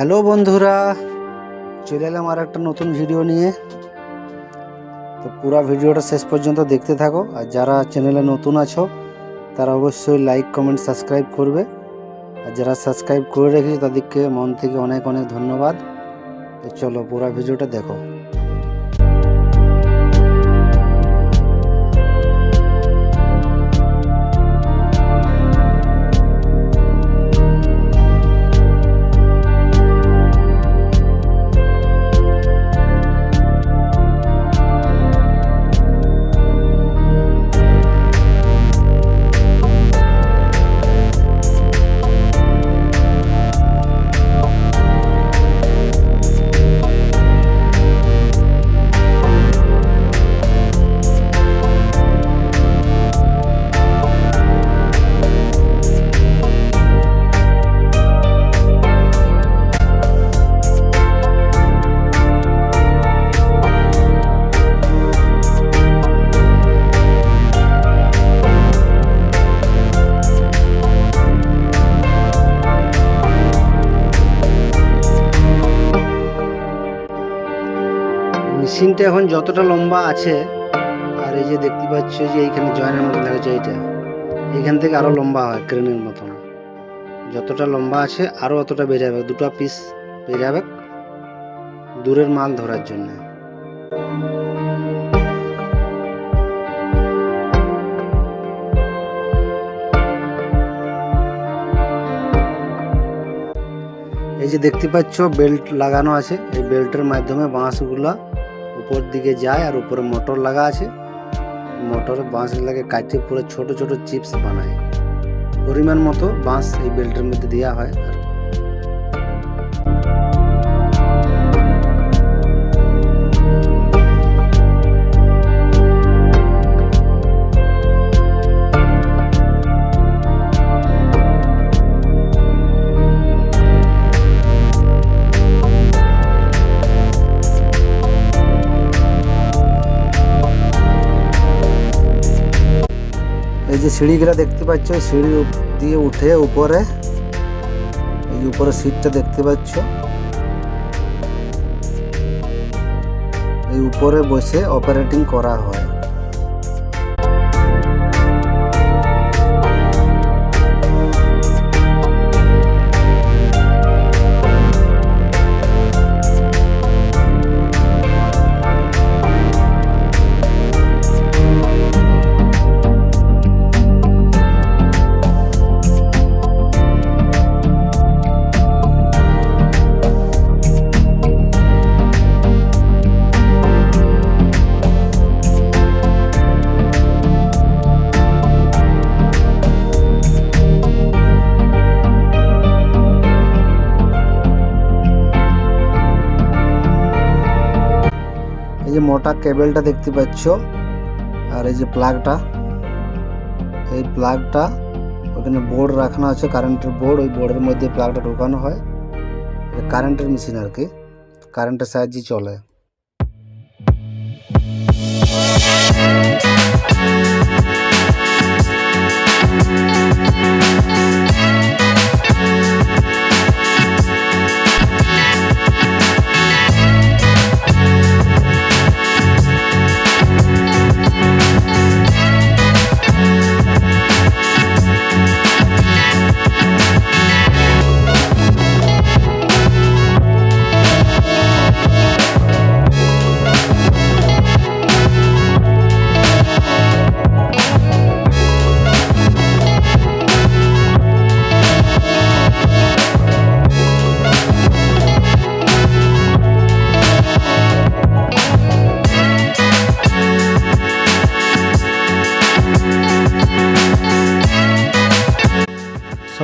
Hello বন্ধুরা, চলে এলাম আর একটা নতুন ভিডিও নিয়ে। তো পুরো ভিডিওটা শেষ পর্যন্ত দেখতে থাকো, আর যারা চ্যানেলে নতুন আছো, তারা অবশ্যই লাইক কমেন্ট সাবস্ক্রাইব করবে। আর যারা সাবস্ক্রাইব করে রেখেছে, তাদেরকে মন থেকে অনেক অনেক ধন্যবাদ। তো চলো পুরো ভিডিওটা দেখো। মেশিনটা এখন যতটা লম্বা আছে, আর এই যে দেখতে পাচ্ছ যে এইখানে জয়েনের মতো দেখা যায় এইটা এইখান থেকে আরও লম্বা হয় ক্রেনের মতন। যতটা লম্বা আছে, আরও অতটা বেড়ে যাবে, দুটো পিস বেড়ে যাবে দূরের মাল ধরার জন্য। এই যে দেখতে পাচ্ছ, বেল্ট লাগানো আছে, এই বেল্টের মাধ্যমে বাঁশগুলা উপর দিকে যায় আর উপরে মোটর লাগা আছে। মোটর বাঁশ লাগে কাটে পুরো ছোট ছোট চিপস বানায়। পরিমাণ মতো বাঁশ এই বেল্টের মধ্যে দেওয়া হয় আর এই যে সিঁড়িগুলো দেখতে পাচ্ছ, সিঁড়ি দিয়ে উঠে উপরে, এই উপরে সিটটা দেখতে পাচ্ছ। এই উপরে বসে অপারেটিং করা হয়। যে মোটা কেবেলটা দেখতে পাচ্ছ। আর এই যে প্লাগটা, এই প্লাগটা ওখানে বোর্ড রাখানো আছে কারেন্টের বোর্ড ওই বোর্ডের মধ্যে প্লাগটা ঢোকানো হয়। কারেন্টের মেশিন আর কি কারেন্টের সাহায্যে চলে।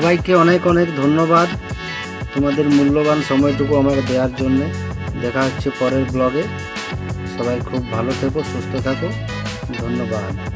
সবাইকে অনেক অনেক ধন্যবাদ তোমাদের মূল্যবান সময়টুকু আমাকে দেওয়ার জন্য। দেখা হচ্ছে পরের ব্লগে। সবাই খুব ভালো থেকো, সুস্থ থাকো। ধন্যবাদ।